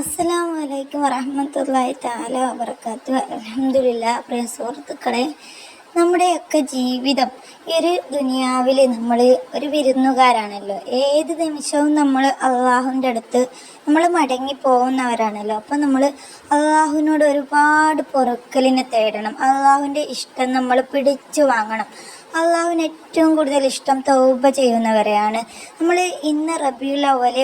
അസ്സലാമു അലൈക്കും വറഹമത്തല്ലാഹി താല വബർക്കാത്തു അലഹമില്ല പ്രിയ സുഹൃത്തുക്കളെ നമ്മുടെയൊക്കെ ജീവിതം ഈ ഒരു ദുനിയാവിൽ നമ്മൾ ഒരു വിരുന്നുകാരാണല്ലോ. ഏത് നിമിഷവും നമ്മൾ അള്ളാഹുവിന്റെ അടുത്ത് നമ്മൾ മടങ്ങി പോകുന്നവരാണല്ലോ. അപ്പം നമ്മൾ അള്ളാഹുവിനോട് ഒരുപാട് പൊറുക്കലിനെ തേടണം. അള്ളാഹുവിന്റെ ഇഷ്ടം നമ്മൾ പിടിച്ചു വാങ്ങണം. അള്ളാഹുവിന് ഏറ്റവും കൂടുതൽ ഇഷ്ടം തൗബ ചെയ്യുന്നവരെയാണ്. നമ്മൾ ഇന്ന് റബിയുള്ള അവൽ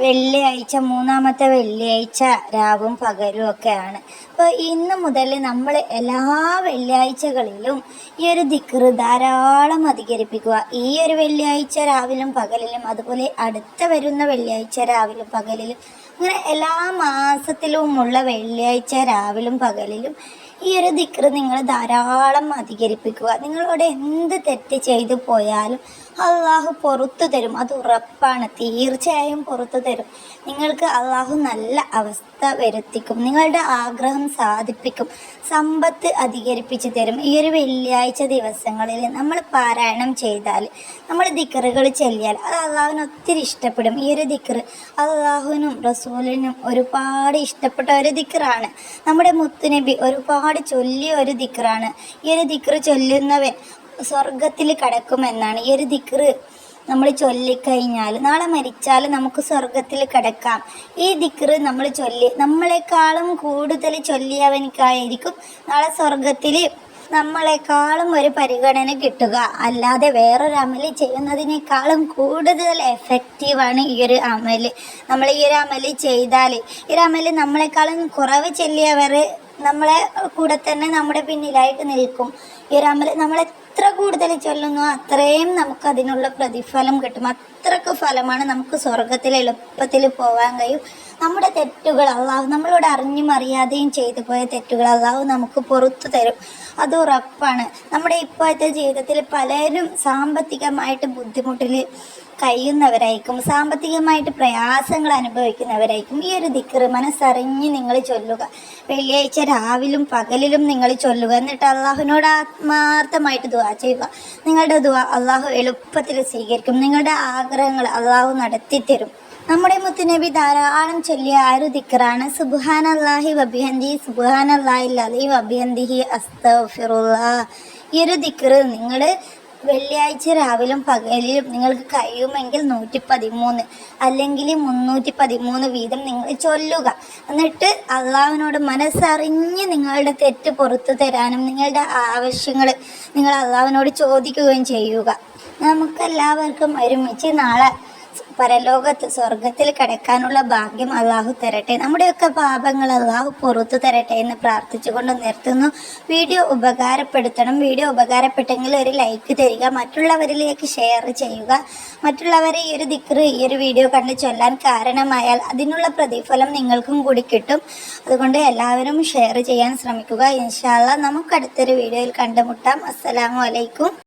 വെള്ളിയാഴ്ച മൂന്നാമത്തെ വെള്ളിയാഴ്ച രാവും പകലും ഒക്കെയാണ്. അപ്പോൾ ഇന്ന് മുതൽ നമ്മൾ എല്ലാ വെള്ളിയാഴ്ചകളിലും ഈ ഒരു ദിക്റ് ധാരാളം അധികരിപ്പിക്കുക. ഈ ഒരു വെള്ളിയാഴ്ച രാവിലും പകലിലും അതുപോലെ അടുത്ത വരുന്ന വെള്ളിയാഴ്ച രാവിലും പകലിലും അങ്ങനെ എല്ലാ മാസത്തിലുമുള്ള വെള്ളിയാഴ്ച രാവിലും പകലിലും ഈ ഒരു ദിക്റ് നിങ്ങൾ ധാരാളം അധികരിപ്പിക്കുക. നിങ്ങളോട് എന്ത് തെറ്റ് ചെയ്തു പോയാലും അള്ളാഹു പുറത്തു തരും. അത് ഉറപ്പാണ്. തീർച്ചയായും പുറത്തു തരും. നിങ്ങൾക്ക് അള്ളാഹു നല്ല അവസ്ഥ വരുത്തിക്കും. നിങ്ങളുടെ ആഗ്രഹം സാധിപ്പിക്കും. സമ്പത്ത് അധികരിപ്പിച്ചു തരും. ഈ ഒരു വെള്ളിയാഴ്ച ദിവസങ്ങളിൽ നമ്മൾ പാരായണം ചെയ്താൽ നമ്മൾ ദിക്കറുകൾ ചെല്ലിയാൽ അത് അള്ളാഹുവിന് ഒത്തിരി ഇഷ്ടപ്പെടും. ഈ ഒരു ദിക്കർ അള്ളാഹുവിനും റസൂലിനും ഒരുപാട് ഇഷ്ടപ്പെട്ട ഒരു ദിക്കറാണ്. നമ്മുടെ മുത്തുനബി ഒരുപാട് ചൊല്ലിയ ഒരു ദിക്കറാണ്. ഈ ഒരു ദിക്കർ ചൊല്ലുന്നവൻ സ്വർഗത്തിൽ കടക്കുമെന്നാണ്. ഈ ഒരു ദിക്റ് നമ്മൾ ചൊല്ലിക്കഴിഞ്ഞാൽ നാളെ മരിച്ചാൽ നമുക്ക് സ്വർഗത്തിൽ കിടക്കാം. ഈ ദിക്റ് നമ്മൾ ചൊല്ലി നമ്മളെക്കാളും കൂടുതൽ ചൊല്ലിയവനിക്കായിരിക്കും. നാളെ സ്വർഗത്തിൽ നമ്മളെക്കാളും ഒരു പരിഗണന കിട്ടുക. അല്ലാതെ വേറൊരു അമൽ ചെയ്യുന്നതിനേക്കാളും കൂടുതൽ എഫക്റ്റീവാണ് ഈ ഒരു അമൽ നമ്മൾ ഈ ഒരു അമൽ ചെയ്താൽ ഈ ഒരു അമൽ നമ്മളെക്കാളും കുറവ് ചെല്ലിയവർ നമ്മളെ കൂടെ തന്നെ നമ്മുടെ പിന്നിലായിട്ട് നിൽക്കും. ഈ ഒരു അമൽ നമ്മൾ എത്ര കൂടുതൽ ചൊല്ലുന്നു അത്രയും നമുക്ക് അതിനുള്ള പ്രതിഫലം കിട്ടും. അത്രയ്ക്ക് ഫലമാണ് നമുക്ക് സ്വർഗത്തിൽ എളുപ്പത്തിൽ പോകാൻ കഴിയും. നമ്മുടെ തെറ്റുകൾ അള്ളാഹു നമ്മളോട് അറിഞ്ഞും അറിയാതെയും ചെയ്തു പോയ തെറ്റുകൾ അള്ളാഹു നമുക്ക് പുറത്തു തരും. അത് ഉറപ്പാണ്. നമ്മുടെ ഇപ്പോഴത്തെ ജീവിതത്തിൽ പലരും സാമ്പത്തികമായിട്ട് ബുദ്ധിമുട്ടിൽ കഴിയുന്നവരായിരിക്കും സാമ്പത്തികമായിട്ട് പ്രയാസങ്ങൾ അനുഭവിക്കുന്നവരായിരിക്കും. ഈ ഒരു ദിക്കറ് മനസ്സറിഞ്ഞ് നിങ്ങൾ ചൊല്ലുക. വെള്ളിയാഴ്ച രാവിലും പകലിലും നിങ്ങൾ ചൊല്ലുക. എന്നിട്ട് അള്ളാഹുവിനോട് ആത്മാർത്ഥമായിട്ട് ദുവാ ചെയ്യുക. നിങ്ങളുടെ ദുവാ അള്ളാഹു എളുപ്പത്തിൽ സ്വീകരിക്കും. നിങ്ങളുടെ ആഗ്രഹങ്ങൾ അള്ളാഹു നടത്തിത്തരും. നമ്മുടെ മുത്തുനബി ധാരാളം ചൊല്ലിയ ആ ഒരു ദിക്കറാണ് സുബാൻ അള്ളാഹി വബിഹന്തി സുബാൻ അള്ളാഹി അലി വബിഹന്തിഹി അസ്തഫിറുള്ള ഈ ഒരു ദിക്കർ നിങ്ങൾ വെള്ളിയാഴ്ച രാവിലും പകലിലും നിങ്ങൾക്ക് കഴിയുമെങ്കിൽ നൂറ്റി പതിമൂന്ന് അല്ലെങ്കിൽ മുന്നൂറ്റി പതിമൂന്ന് വീതം നിങ്ങൾ ചൊല്ലുക. എന്നിട്ട് അള്ളാഹുവിനോട് മനസ്സറിഞ്ഞ് നിങ്ങളുടെ തെറ്റ് പുറത്തു തരാനും നിങ്ങളുടെ ആവശ്യങ്ങൾ നിങ്ങൾ അള്ളാഹുവിനോട് ചോദിക്കുകയും ചെയ്യുക. നമുക്കെല്ലാവർക്കും ഒരുമിച്ച് നാളെ പരലോകത്ത് സ്വർഗത്തിൽ കിടക്കാനുള്ള ഭാഗ്യം അള്ളാഹു തരട്ടെ. നമ്മുടെയൊക്കെ പാപങ്ങൾ അള്ളാഹു പുറത്തു തരട്ടെ എന്ന് പ്രാർത്ഥിച്ചുകൊണ്ട് നിർത്തുന്നു. വീഡിയോ ഉപകാരപ്പെടുത്തണം. വീഡിയോ ഉപകാരപ്പെട്ടെങ്കിൽ ഒരു ലൈക്ക് തരിക. മറ്റുള്ളവരിലേക്ക് ഷെയർ ചെയ്യുക. മറ്റുള്ളവരെ ഈ ഒരു ദിക്റ് ഈ ഒരു വീഡിയോ കണ്ട് ചൊല്ലാൻ കാരണമായാൽ അതിനുള്ള പ്രതിഫലം നിങ്ങൾക്കും കൂടി കിട്ടും. അതുകൊണ്ട് എല്ലാവരും ഷെയർ ചെയ്യാൻ ശ്രമിക്കുക. ഇൻഷാല്ല നമുക്ക് അടുത്തൊരു വീഡിയോയിൽ കണ്ടുമുട്ടാം. അസ്സലാമു അലൈക്കും.